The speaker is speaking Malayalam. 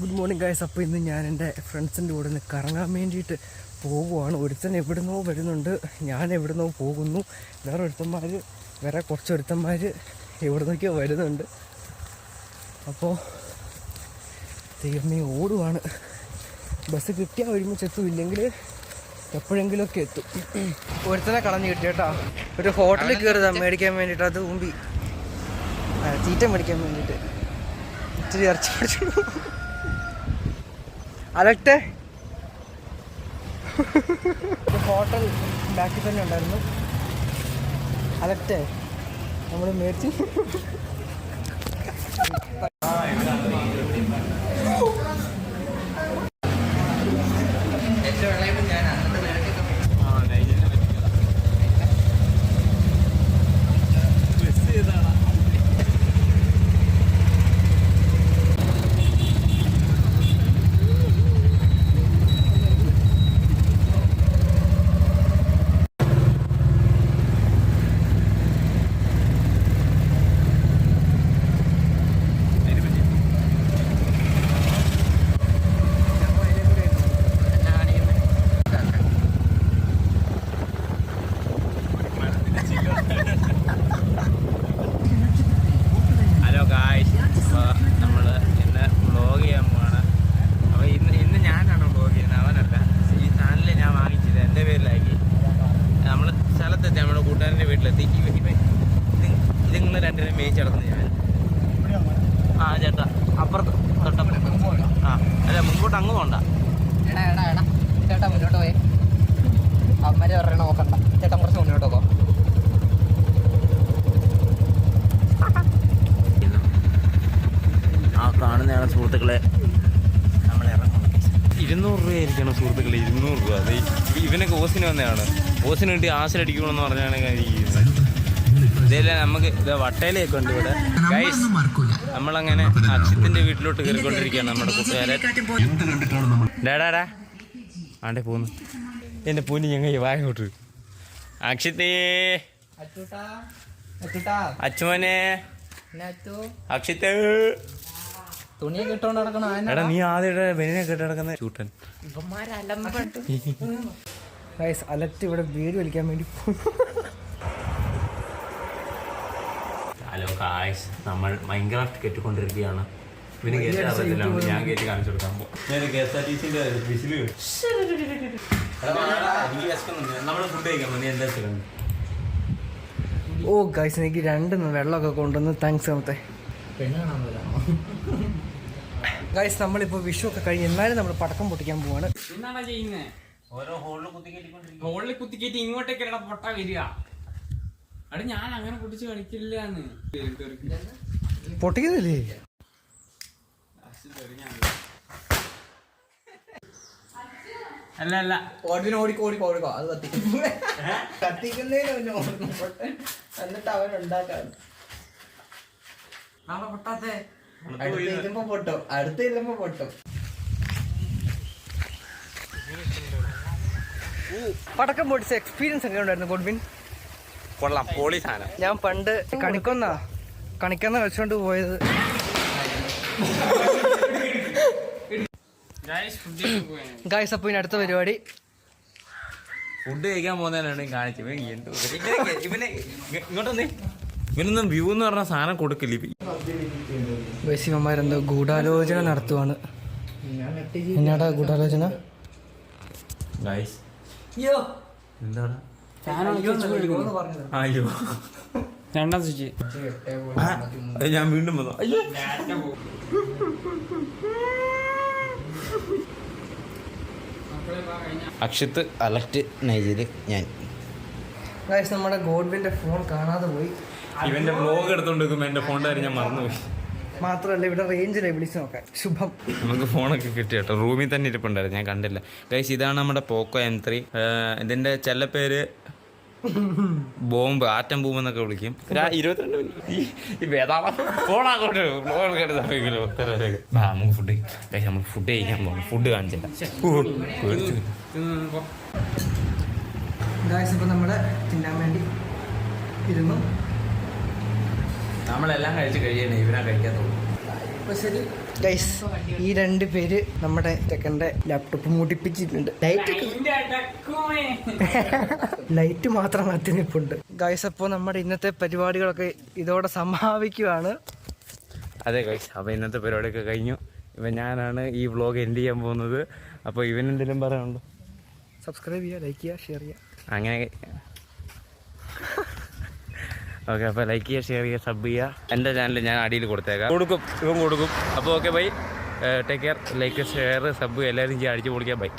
ഗുഡ് മോർണിംഗ് ഗായ്സ് അപ്പോൾ ഇന്ന് ഞാൻ എന്റെ ഫ്രണ്ട്സിന്റെ കൂടെ നിന്ന് കറങ്ങാൻ വേണ്ടിയിട്ട് പോവുകയാണ് ഒരുത്തൻ എവിടുന്നോ വരുന്നുണ്ട്. ഞാൻ എവിടുന്നോ പോകുന്നു. വേറെ ഒരുത്തന്മാർ വേറെ കുറച്ച് ഒരുത്തന്മാർ എവിടുന്നൊക്കെയോ വരുന്നുണ്ട്. അപ്പോൾ ദൈവമേ ഓടുവാണ്. ബസ് കിട്ടിയാൽ ഒരുമിച്ച് എത്തും. ഇല്ലെങ്കിൽ എപ്പോഴെങ്കിലുമൊക്കെ എത്തും. ഒരുത്തനെ കളഞ്ഞ് കിട്ടി കേട്ടോ. ഒരു ഹോട്ടലിൽ കയറുതാ മേടിക്കാൻ വേണ്ടിയിട്ട്. അത് മുമ്പി തീറ്റ മേടിക്കാൻ വേണ്ടിയിട്ട്. ഇച്ചിരി ഇറച്ചി മേടിച്ചു അലക്ടെ ഒരു ഹോട്ടൽ ബാക്കിൽ തന്നെ ഉണ്ടായിരുന്നു. അലട്ടെ. നമ്മൾ മേടിച്ച് ഹലോ ഗായ്സ് അപ്പോൾ നമ്മൾ ഇന്ന് വ്ളോഗ് ചെയ്യാൻ പോവാണ് അപ്പോൾ ഇന്ന് ഇന്ന് ഞാനാണ് വ്ളോഗ് ചെയ്യുന്നത് അവനല്ല ഈ ചാനൽ ഞാൻ വാങ്ങിച്ചത് എന്റെ പേരിലാക്കി നമ്മൾ സ്ഥലത്തെത്തി നമ്മുടെ കൂട്ടുകാരന്റെ വീട്ടിലെത്തി ഇവ ഇവ ഇത് ഇത് രണ്ടുപേരും ഞാൻ. ആ ചേട്ടാ അപ്പുറത്ത് തൊട്ടപ്പുറം ആ അല്ല മുമ്പോട്ട് അങ്ങ് പോണ്ട. എടാ എടാ എടാ. ചേട്ടാ മുന്നോട്ട് പോയി. അമ്മരെ പറയണ നോക്കണ്ട. ചേട്ടൻ കുറച്ച് മുന്നോട്ട് പോകോ ആ കാണുന്നതാണ് സുഹൃത്തുക്കളെ. നമ്മൾ ഇറങ്ങണം ഇരുന്നൂറ് രൂപയായിരിക്കണം സുഹൃത്തുക്കളെ ഇരുന്നൂറ് രൂപ. അത് ഇവനൊക്കെ ഓസിന് വന്നതാണ്. ഓസിന് വേണ്ടി ആസിലടിക്കണമെന്ന് പറഞ്ഞാണ് ഇരിക്കുന്നത് ഇതേലെ നമുക്ക് ഇത് വട്ടയിലേക്ക് ഉണ്ട് ഇവിടെ. ഗൈസ് നമ്മളങ്ങനെ അക്ഷത്തിന്റെ വീട്ടിലോട്ട് കയറിക്കൊണ്ടിരിക്കുകയാണ് നമ്മുടെ കൂട്ടുകാരെ. ഡാടാടാ ആണ്ടെ പോന്നു. എന്റെ പൂന് ഞങ്ങൾ വായ കൂട്ട് അക്ഷിത്തേ. അച്ചൂട്ടാ അച്ചൂട്ടാ. അച്ചുമനെ. അച്ചു അക്ഷിത്തേ. തുണിയൊക്കെ ഇട്ടോണ്ട് നടക്കണം? എടാ നീ ആദ്യം വെനിനെ കേട്ട് നടക്കുന്ന. ചൂട്ടൻ. ഗൈസ് അലക്ട് ഇവിടെ വീട് വലിക്കാൻ വേണ്ടി പോകുന്നു ഹലോ കായ്സ് നമ്മൾ മൈൻക്രാഫ്റ്റ് കെട്ടിക്കൊണ്ടിരിക്കുകയാണ്. ഇവന് കയറ്റി അറിയത്തില്ല. അതുകൊണ്ട് ഞാൻ ഗേറ്റ് കാണിച്ചു കൊടുക്കാൻ പോകും ഞാൻ കെ എസ് ആർ ടി സിന്റെ വിസിൽ നമ്മൾ ഫുഡ് കഴിക്കാൻ എന്താ ഓ ഗൈസ് എനിക്ക് രണ്ട് വെള്ളമൊക്കെ കൊണ്ടുവന്ന് താങ്ക്സ് അമ്മത്തെ ഗായ്സ് നമ്മളിപ്പോ പോലാണോ ഗൈസ് നമ്മളിപ്പോൾ വിഷു ഒക്കെ കഴിഞ്ഞ് എന്നാലും നമ്മൾ പടക്കം പൊട്ടിക്കാൻ പോവാണ്. ഓരോ ഹോളിൽ കുത്തി ഹോളിൽ കുത്തിക്കേറ്റി കുത്തിക്കേറ്റ് ഇങ്ങോട്ടേക്ക് പൊട്ട വരിക. അവിടെ ഞാൻ അങ്ങനെ പൊട്ടിച്ച് കളിക്കില്ലാന്ന് പൊട്ടിക്കുന്നില്ലേ? അല്ല അല്ല. ഓടിന് ഓടിക്കോ ഓടിക്കോ ഓടിക്കോ അത് കത്തിക്കും. കത്തിക്കുന്നതിന് മുന്നേ ഓടുന്നു എന്നിട്ട് അവൻ ഉണ്ടാക്കാൻ. നാളെ പൊട്ടാത്തെ. അടുത്ത് ഇരുമ്പോ പൊട്ടും. അടുത്ത് ചെല്ലുമ്പോ പൊട്ടും. പടക്കം പൊട്ടിച്ച എക്സ്പീരിയൻസ് എങ്ങനെ ഉണ്ടായിരുന്നു ഗോഡ്വിൻ? കൊള്ളാം പോളി സാധനം. ഞാൻ പണ്ട് കണിക്കൊന്ന കണിക്കൊന്ന വെച്ചോണ്ട് പോയത്. ഗായ്സ് അപ്പൊ ഇനി അടുത്ത പരിപാടി. ഫുഡ് കഴിക്കാൻ പോകുന്നതിനാണ് കാണിച്ചത് എന്തോ ഇവനെ ഇവനെ ഇങ്ങോട്ടൊന്നേ ഇവനൊന്നും വ്യൂ എന്ന് പറഞ്ഞ സാധനം കൊടുക്കില്ല. ബൈസിമ്മമാരെന്തോ ഗൂഢാലോചന നടത്തുവാണ്. എന്നാടാ ഗൂഢാലോചന? എന്താടാ? അയ്യോ അയ്യോ രണ്ടാം സ്വിച്ച് ഞാൻ വീണ്ടും വന്നു. അയ്യോ. അക്ഷിത്ത് അലക്ട് നൈജിൽ ഞാൻ. നമ്മുടെ ഗോഡ്വിന്റെ ഫോൺ കാണാതെ പോയി. ഇവന്റെ ബ്ലോഗ് എടുത്തോണ്ടിരിക്കുമ്പോ എന്റെ ഫോണിന്റെ കാര്യം ഞാൻ മറന്നുപോയി. മാത്രല്ല ഇവിടെ റേഞ്ചിലെ വിളിച്ച് നോക്കാൻ ശുഭം. നമുക്ക് ഫോണൊക്കെ കിട്ടി കേട്ടോ. റൂമിൽ തന്നെ ഇരിപ്പുണ്ടായിരുന്നു. ഞാൻ കണ്ടില്ല. ഗൈസ് ഇതാണ് നമ്മുടെ പോക്കോ എം ത്രീ ഇതിന്റെ ചെല്ലപ്പേര് ബോംബ് ആറ്റം ബോംബ് എന്നൊക്കെ വിളിക്കും. ഇരുപത്തിരണ്ട് മിനിറ്റ്. നമുക്ക് ഫുഡ് ഗൈസ് നമുക്ക് ഫുഡ് കഴിക്കാൻ പോകണം ഫുഡ് കാണിച്ചില്ല. നമ്മൾ തിന്നാൻ വേണ്ടി ഇരുന്നു. നമ്മളെല്ലാം കഴിച്ച് കഴിയണേ. ഇവനാ കഴിക്കാത്തുള്ളൂ ഗൈസ് ഈ രണ്ട് പേര് നമ്മുടെ ചെക്കന്റെ ലാപ്ടോപ്പ് മുടിപ്പിച്ചിട്ടുണ്ട്. ലൈറ്റ് ലൈറ്റ് മാത്രം കത്തി നിൽപ്പുണ്ട് ഗൈസ് അപ്പോൾ നമ്മുടെ ഇന്നത്തെ പരിപാടികളൊക്കെ ഇതോടെ സമാപിക്കുവാണ്. അതെ ഗൈസ് അപ്പോൾ ഇന്നത്തെ പരിപാടിയൊക്കെ കഴിഞ്ഞു. ഇപ്പൊ ഞാനാണ് ഈ വ്ളോഗ് എൻഡ് ചെയ്യാൻ പോകുന്നത്. അപ്പോൾ ഇവനെന്തെങ്കിലും പറയാനുണ്ടോ? സബ്സ്ക്രൈബ് ചെയ്യുക ലൈക്ക് ചെയ്യുക ഷെയർ ചെയ്യുക. അങ്ങനെ ഓക്കെ അപ്പോൾ ലൈക്ക് ചെയ്യുക ഷെയർ ചെയ്യുക സബ് ചെയ്യുക. എന്റെ ചാനൽ ഞാൻ അടിയിൽ കൊടുത്തേക്കാം. കൊടുക്കും ഇവൻ കൊടുക്കും. അപ്പോൾ okay bye take care like share sub എല്ലാവരും ചെയ്യുക അടിച്ച് പൊളിക്കാം. ബൈ